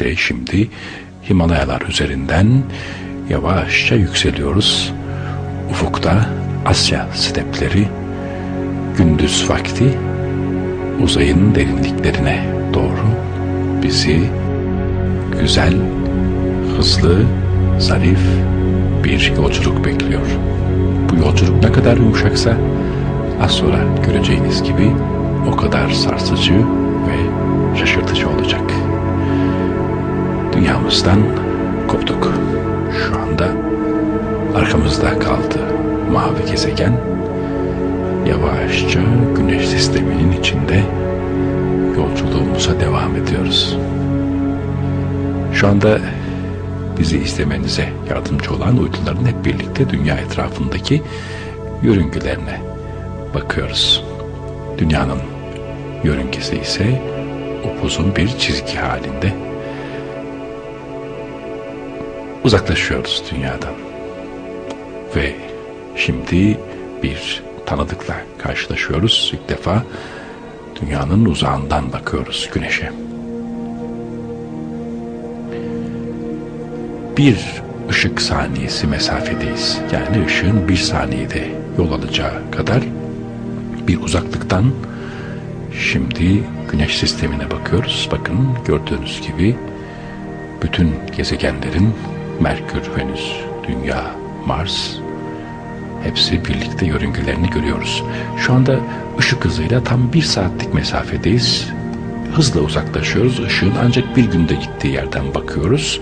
İşte şimdi Himalayalar üzerinden yavaşça yükseliyoruz. Ufukta Asya stepleri gündüz vakti uzayın derinliklerine doğru bizi güzel, hızlı, zarif bir yolculuk bekliyor. Bu yolculuk ne kadar yumuşaksa az sonra göreceğiniz gibi o kadar sarsıcı ve şaşırtıcı olacak. Dünyamızdan koptuk. Şu anda arkamızda kaldı mavi gezegen. Yavaşça güneş sisteminin içinde yolculuğumuza devam ediyoruz. Şu anda bizi izlemenize yardımcı olan uyduların hep birlikte dünya etrafındaki yörüngelerine bakıyoruz. Dünyanın yörüngesi ise upuzun bir çizgi halinde. Uzaklaşıyoruz dünyadan. Ve şimdi bir tanıdıkla karşılaşıyoruz. İlk defa dünyanın uzağından bakıyoruz güneşe. Bir ışık saniyesi mesafedeyiz. Yani ışığın bir saniyede yol alacağı kadar bir uzaklıktan şimdi güneş sistemine bakıyoruz. Bakın gördüğünüz gibi bütün gezegenlerin Merkür, Venüs, Dünya, Mars hepsi birlikte yörüngelerini görüyoruz. Şu anda ışık hızıyla tam bir saatlik mesafedeyiz. Hızla uzaklaşıyoruz. Işığın ancak bir günde gittiği yerden bakıyoruz.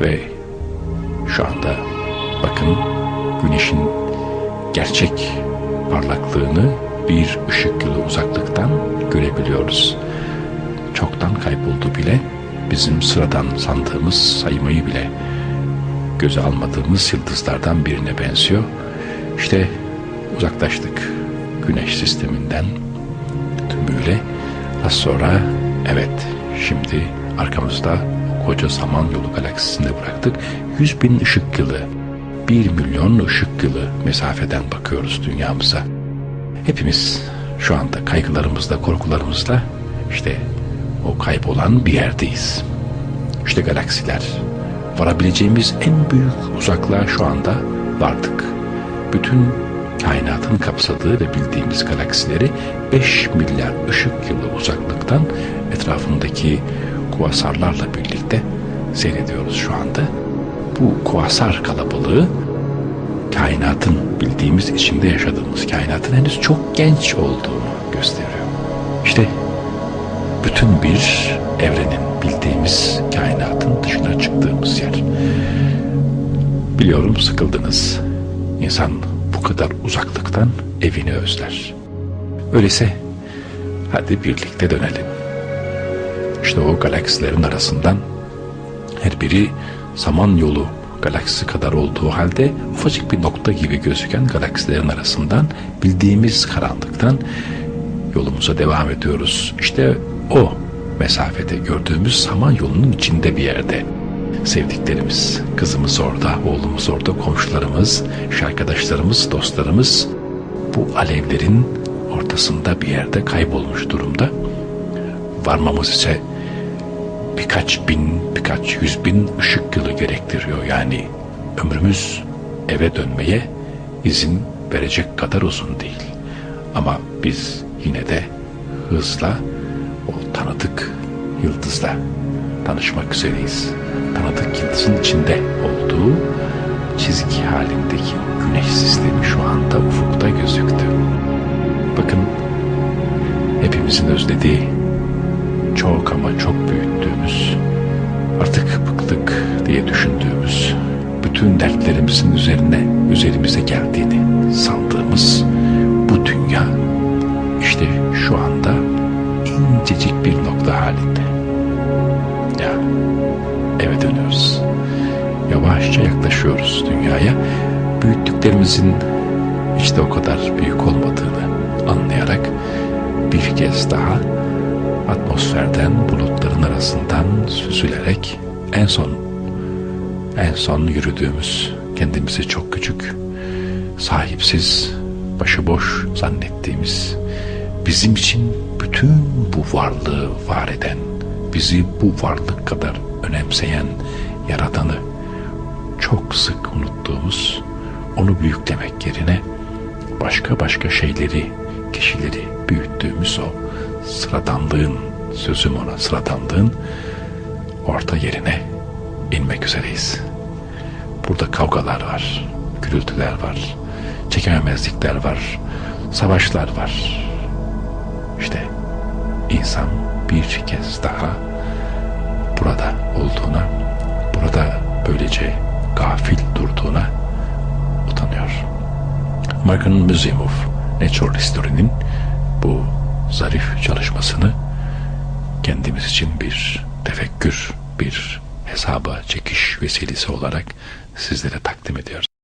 Ve şu anda bakın güneşin gerçek parlaklığını bir ışık yılı uzaklıktan görebiliyoruz. Çoktan kayboldu bile bizim sıradan sandığımız saymayı bile göze almadığımız yıldızlardan birine benziyor. İşte uzaklaştık güneş sisteminden tümüyle. Az sonra evet şimdi arkamızda koca Samanyolu galaksisinde bıraktık. 100 bin ışık yılı, 1 milyon ışık yılı mesafeden bakıyoruz dünyamıza. Hepimiz şu anda kaygılarımızla, korkularımızla işte o kaybolan bir yerdeyiz. İşte galaksiler. Varabileceğimiz en büyük uzaklığa şu anda vardık. Bütün kainatın kapsadığı ve bildiğimiz galaksileri 5 milyar ışık yılı uzaklıktan etrafındaki kuasarlarla birlikte seyrediyoruz şu anda. Bu kuasar kalabalığı kainatın bildiğimiz içinde yaşadığımız kainatın henüz çok genç olduğunu gösteriyor. İşte bütün bir evrenin bildiğimiz kainatın dışına çıktığımız yer. Biliyorum sıkıldınız. İnsan bu kadar uzaklıktan evini özler. Öyleyse hadi birlikte dönelim. İşte o galaksilerin arasından her biri Samanyolu galaksisi kadar olduğu halde ufacık bir nokta gibi gözüken galaksilerin arasından bildiğimiz karanlıktan yolumuza devam ediyoruz. İşte o mesafede gördüğümüz Samanyolu'nun içinde bir yerde sevdiklerimiz, kızımız orada, oğlumuz orada, komşularımız, arkadaşlarımız, dostlarımız bu alevlerin ortasında bir yerde kaybolmuş durumda. Varmamız ise birkaç bin, birkaç yüz bin ışık yılı gerektiriyor. Yani ömrümüz eve dönmeye izin verecek kadar uzun değil. Ama biz yine de hızla o tanıdık yıldızla tanışmak üzereyiz. Tanıdık yıldızın içinde olduğu çizgi halindeki güneş sistemi şu anda ufukta gözüktü. Bakın hepimizin özlediği çok ama çok büyüttüğümüz artık bıktık diye düşündüğümüz bütün dertlerimizin üzerine üzerimize geldiğini sandığımız Yavaşça yaklaşıyoruz dünyaya. Büyüttüklerimizin işte o kadar büyük olmadığını anlayarak bir kez daha atmosferden bulutların arasından süzülerek en son en son yürüdüğümüz kendimizi çok küçük sahipsiz başıboş zannettiğimiz bizim için bütün bu varlığı var eden bizi bu varlık kadar önemseyen Yaradan'ı çok sık unuttuğumuz, onu büyüklemek yerine başka başka şeyleri, kişileri büyüttüğümüz o sıradanlığın, sözüm ona sıradanlığın orta yerine inmek üzereyiz. Burada kavgalar var, gürültüler var, çekememezlikler var, savaşlar var. İşte insan bir kez daha burada olduğuna, burada böylece gafil durduğuna utanıyor. American Museum of Natural History'nin bu zarif çalışmasını kendimiz için bir tefekkür, bir hesaba çekiş vesilesi olarak sizlere takdim ediyoruz.